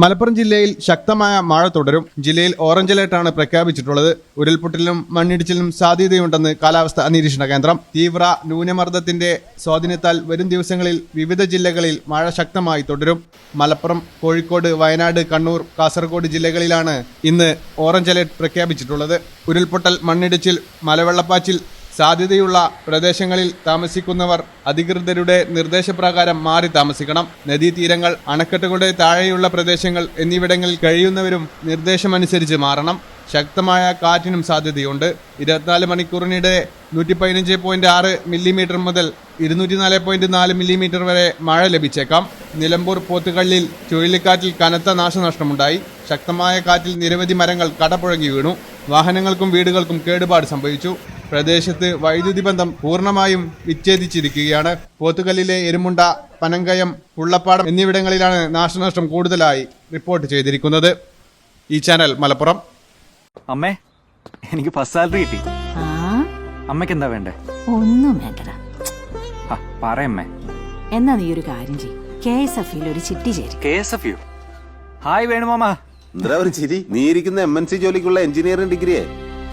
മലപ്പുറം ജില്ലയിൽ ശക്തമായ മഴ തുടരും. ജില്ലയിൽ ഓറഞ്ച് അലേർട്ടാണ് പ്രഖ്യാപിച്ചിട്ടുള്ളത്. ഉരുൾപൊട്ടലിനും മണ്ണിടിച്ചിലിനും സാധ്യതയുണ്ടെന്ന് കാലാവസ്ഥാ നിരീക്ഷണ കേന്ദ്രം. തീവ്ര ന്യൂനമർദ്ദത്തിന്റെ സ്വാധീനത്താൽ വരും ദിവസങ്ങളിൽ വിവിധ ജില്ലകളിൽ മഴ ശക്തമായി തുടരും. മലപ്പുറം കോഴിക്കോട് വയനാട് കണ്ണൂർ കാസർഗോഡ് ജില്ലകളിലാണ് ഇന്ന് ഓറഞ്ച് അലേർട്ട് പ്രഖ്യാപിച്ചിട്ടുള്ളത്. ഉരുൾപൊട്ടൽ മണ്ണിടിച്ചിൽ മലവെള്ളപ്പാച്ചിൽ സാധ്യതയുള്ള പ്രദേശങ്ങളിൽ താമസിക്കുന്നവർ അധികൃതരുടെ നിർദ്ദേശപ്രകാരം മാറി താമസിക്കണം. നദീതീരങ്ങൾ അണക്കെട്ടുകളുടെ താഴെയുള്ള പ്രദേശങ്ങൾ എന്നിവിടങ്ങളിൽ കഴിയുന്നവരും നിർദ്ദേശമനുസരിച്ച് മാറണം. ശക്തമായ കാറ്റിനും സാധ്യതയുണ്ട്. ഇരുപത്തിനാല് മണിക്കൂറിനിടെ നൂറ്റി പതിനഞ്ച് പോയിന്റ് ആറ് മില്ലിമീറ്റർ മുതൽ ഇരുന്നൂറ്റി നാല് പോയിന്റ് നാല് മില്ലിമീറ്റർ വരെ മഴ ലഭിച്ചേക്കാം. നിലമ്പൂർ പോത്തുകളിൽ ചുഴലിക്കാറ്റിൽ കനത്ത നാശനഷ്ടമുണ്ടായി. ശക്തമായ കാറ്റിൽ നിരവധി മരങ്ങൾ കടപുഴകി വീണു. വാഹനങ്ങൾക്കും വീടുകൾക്കും കേടുപാട് സംഭവിച്ചു. പ്രദേശത്ത് വൈദ്യുതി ബന്ധം പൂർണമായും വിച്ഛേദിച്ചിരിക്കുകയാണ്. പോത്തുകല്ലിലെ എരുമുണ്ട പനങ്കയം പുള്ളപ്പാടം എന്നിവിടങ്ങളിലാണ് നാശനഷ്ടം കൂടുതലായി റിപ്പോർട്ട് ചെയ്തിരിക്കുന്നത്. ഈ ചാനൽ മലപ്പുറം. അമ്മേ എനിക്ക് ഫസ്റ്റ് സാലറി കിട്ടി. ആ? അമ്മയ്ക്ക് എന്താ വേണ്ടേ? ഒന്നും വേണ്ടടാ. പറയമ്മേ എന്നാ നീ ഒരു കാര്യം ചെയ് കെ എസ് എഫ് ഒരു ചിട്ടി ചേരും. K S F U. Hi വേണുമാമ. എന്താ ഒരു ചിരി? നീ ഇരിക്കുന്ന എം എൻ സി ജോലിക്കുള്ള എഞ്ചിനീയറിംഗ് ഡിഗ്രിയെ.